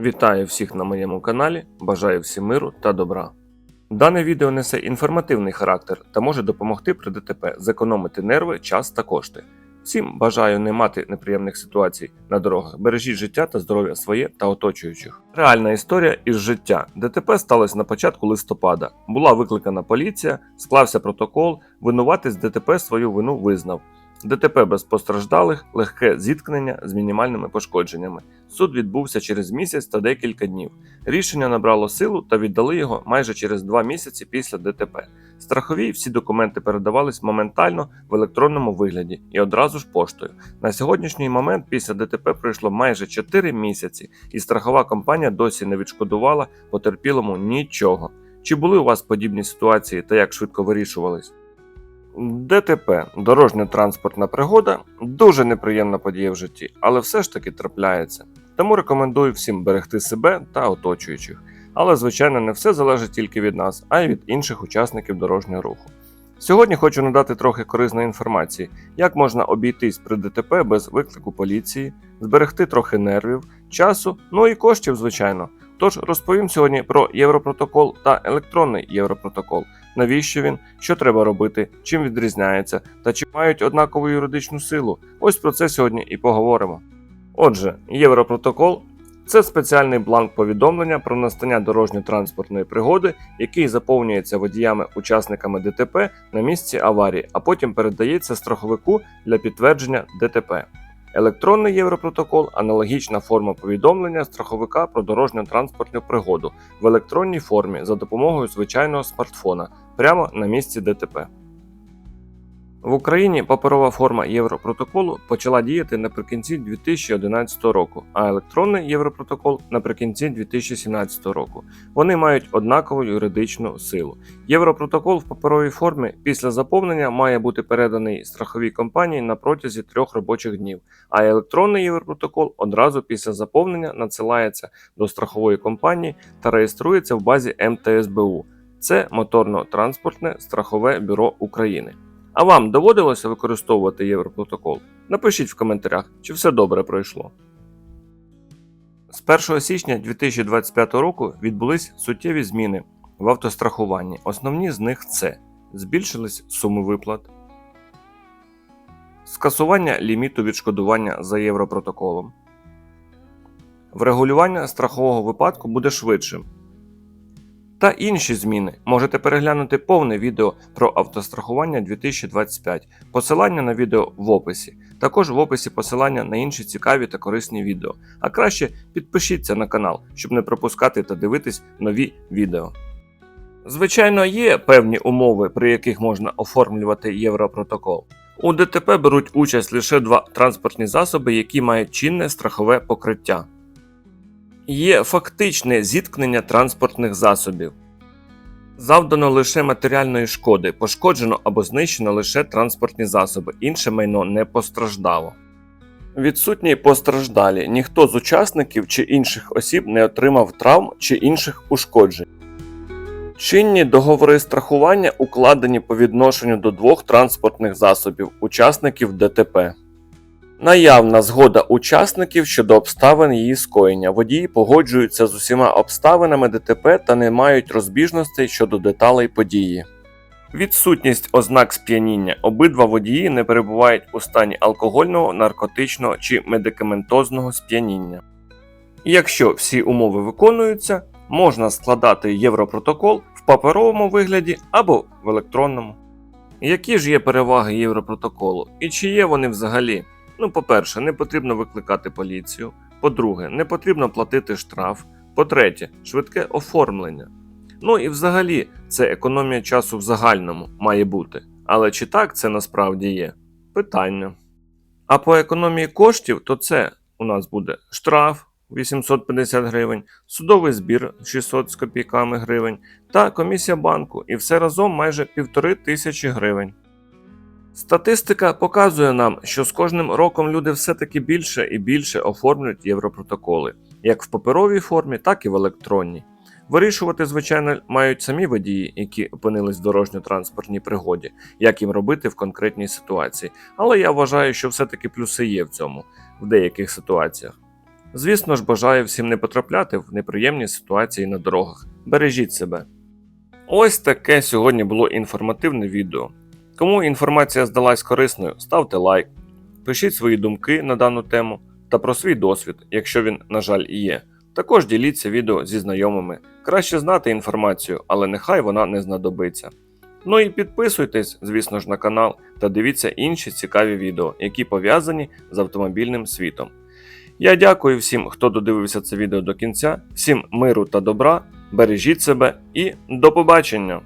Вітаю всіх на моєму каналі, бажаю всім миру та добра. Дане відео несе інформативний характер та може допомогти при ДТП зекономити нерви, час та кошти. Всім бажаю не мати неприємних ситуацій на дорогах. Бережіть життя та здоров'я своє та оточуючих. Реальна історія із життя. ДТП сталося на початку листопада. Була викликана поліція, склався протокол. Винуватець ДТП свою вину визнав. ДТП без постраждалих, легке зіткнення з мінімальними пошкодженнями. Суд відбувся через місяць та декілька днів. Рішення набрало силу та віддали його майже через два місяці після ДТП. Страхові всі документи передавались моментально в електронному вигляді і одразу ж поштою. На сьогоднішній момент після ДТП пройшло майже 4 місяці, і страхова компанія досі не відшкодувала потерпілому нічого. Чи були у вас подібні ситуації та як швидко вирішувались? ДТП дорожньо-транспортна пригода дуже неприємна подія в житті, але все ж таки трапляється. Тому рекомендую всім берегти себе та оточуючих. Але, звичайно, не все залежить тільки від нас, а й від інших учасників дорожнього руху. Сьогодні хочу надати трохи корисної інформації, як можна обійтись при ДТП без виклику поліції, зберегти трохи нервів, часу, ну і коштів, звичайно. Тож розповім сьогодні про Європротокол та електронний Європротокол, навіщо він, що треба робити, чим відрізняється та чи мають однакову юридичну силу. Ось про це сьогодні і поговоримо. Отже, Європротокол це спеціальний бланк повідомлення про настання дорожньо-транспортної пригоди, який заповнюється водіями-учасниками ДТП на місці аварії, а потім передається страховику для підтвердження ДТП. Електронний Європротокол аналогічна форма повідомлення страховика про дорожньо-транспортну пригоду в електронній формі за допомогою звичайного смартфона прямо на місці ДТП. В Україні паперова форма Європротоколу почала діяти наприкінці 2011 року, а електронний Європротокол наприкінці 2017 року. Вони мають однакову юридичну силу. Європротокол в паперовій формі після заповнення має бути переданий страховій компанії на протязі трьох робочих днів, а електронний Європротокол одразу після заповнення надсилається до страхової компанії та реєструється в базі МТСБУ. Це моторно-транспортне страхове бюро України. А вам доводилося використовувати Європротокол? Напишіть в коментарях, чи все добре пройшло. З 1 січня 2025 року відбулись суттєві зміни в автострахуванні. Основні з них це збільшились суми виплат, скасування ліміту відшкодування за Європротоколом. Врегулювання страхового випадку буде швидшим. Та інші зміни можете переглянути повне відео про автострахування 2025. Посилання на відео в описі. Також в описі посилання на інші цікаві та корисні відео. А краще підпишіться на канал, щоб не пропускати та дивитись нові відео. Звичайно, є певні умови, при яких можна оформлювати Європротокол. У ДТП беруть участь лише два транспортні засоби, які мають чинне страхове покриття є фактичне зіткнення транспортних засобів. Завдано лише матеріальної шкоди, пошкоджено або знищено лише транспортні засоби, інше майно не постраждало. Відсутні постраждалі, ніхто з учасників чи інших осіб не отримав травм чи інших ушкоджень. Чинні договори страхування укладені по відношенню до двох транспортних засобів учасників ДТП. Наявна згода учасників щодо обставин її скоєння. Водії погоджуються з усіма обставинами ДТП та не мають розбіжностей щодо деталей події. Відсутність ознак сп'яніння. Обидва водії не перебувають у стані алкогольного, наркотичного чи медикаментозного сп'яніння. Якщо всі умови виконуються, можна складати Європротокол в паперовому вигляді або в електронному. Які ж є переваги Європротоколу і чи є вони взагалі? Ну, по-перше, не потрібно викликати поліцію. По-друге, не потрібно платити штраф. По-третє, швидке оформлення. Ну і взагалі, це економія часу в загальному має бути. Але чи так це насправді є? Питання. А по економії коштів, то це у нас буде штраф 850 гривень, судовий збір 600 з копійками гривень та комісія банку, і все разом майже півтори тисячі гривень. Статистика показує нам, що з кожним роком люди все-таки більше і більше оформлюють європротоколи, як в паперовій формі, так і в електронній. Вирішувати, звичайно, мають самі водії, які опинились в дорожньо-транспортній пригоді, як їм робити в конкретній ситуації. Але я вважаю, що все-таки плюси є в цьому в деяких ситуаціях. Звісно ж, бажаю всім не потрапляти в неприємні ситуації на дорогах. Бережіть себе. Ось таке сьогодні було інформативне відео. Кому інформація здалась корисною, ставте лайк, пишіть свої думки на дану тему та про свій досвід, якщо він, на жаль, і є. Також діліться відео зі знайомими. Краще знати інформацію, але нехай вона не знадобиться. Ну і підписуйтесь, звісно ж, на канал та дивіться інші цікаві відео, які пов'язані з автомобільним світом. Я дякую всім, хто додивився це відео до кінця, всім миру та добра, бережіть себе і до побачення!